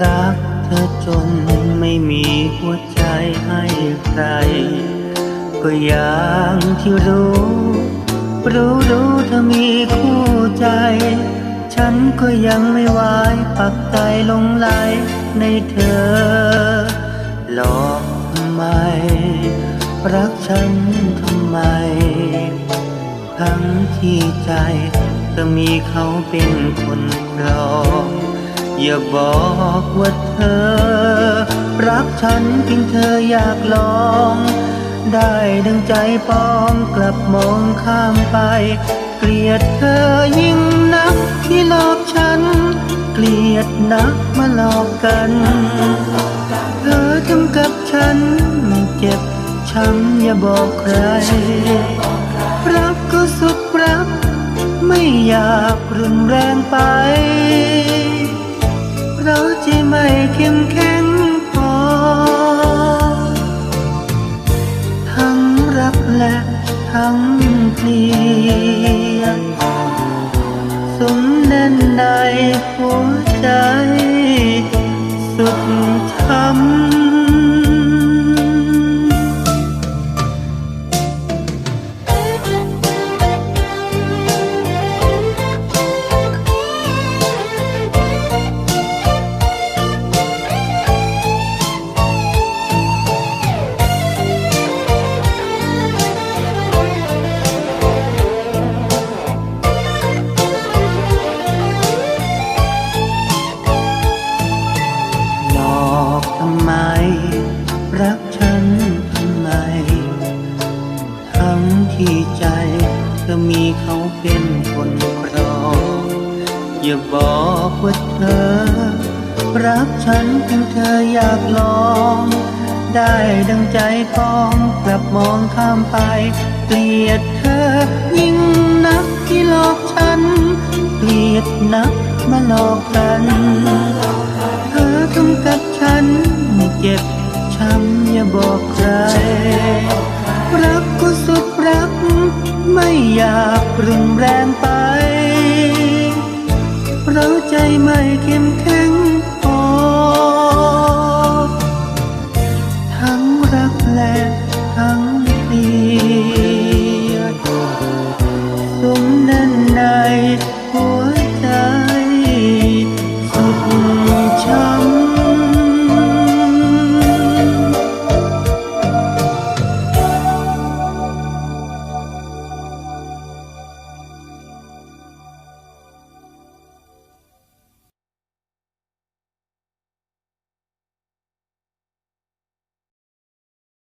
รักเธอจนไม่มีหัวใจให้ใคร ก็อย่างที่รู้ รู้รู้เธอมีคู่ใจ ฉันก็ยังไม่ไหวปักใจลงไหลในเธอ หลอกทำไม รักฉันทำไม ทั้งที่ใจเธอมีเขาเป็นคนครอง อย่าบอกว่าเธอ รักฉันเพียงเธออยากลอง ได้ดังใจปองกลับมองข้ามไป เกลียดเธอยิ่งนักที่หลอกฉัน เกลียดนักมาหลอกกัน เธอทำกับฉันเจ็บช้ำอย่าบอกใคร รักก็สุดรัก ไม่อยากรุนแรงไป เราจะไม่เข้มแข็งพอ ทั้งรักและทั้งเกลียดสมแน่นในหัวใจ มีเขาเป็นคนครองอย่าบอกว่าเธอ รักฉันเพียงเธออยากลอง ได้ดังใจปองกลับมองข้ามไป เกลียดเธอ ยิ่งนักที่หลอกฉัน เกลียดนักมาหลอกกัน เธอทำกับฉันเจ็บช้ำอย่าบอกใคร รักก็สุดรัก ไม่อยากรุนแรงไป เราใจไม่เข้มแข็ง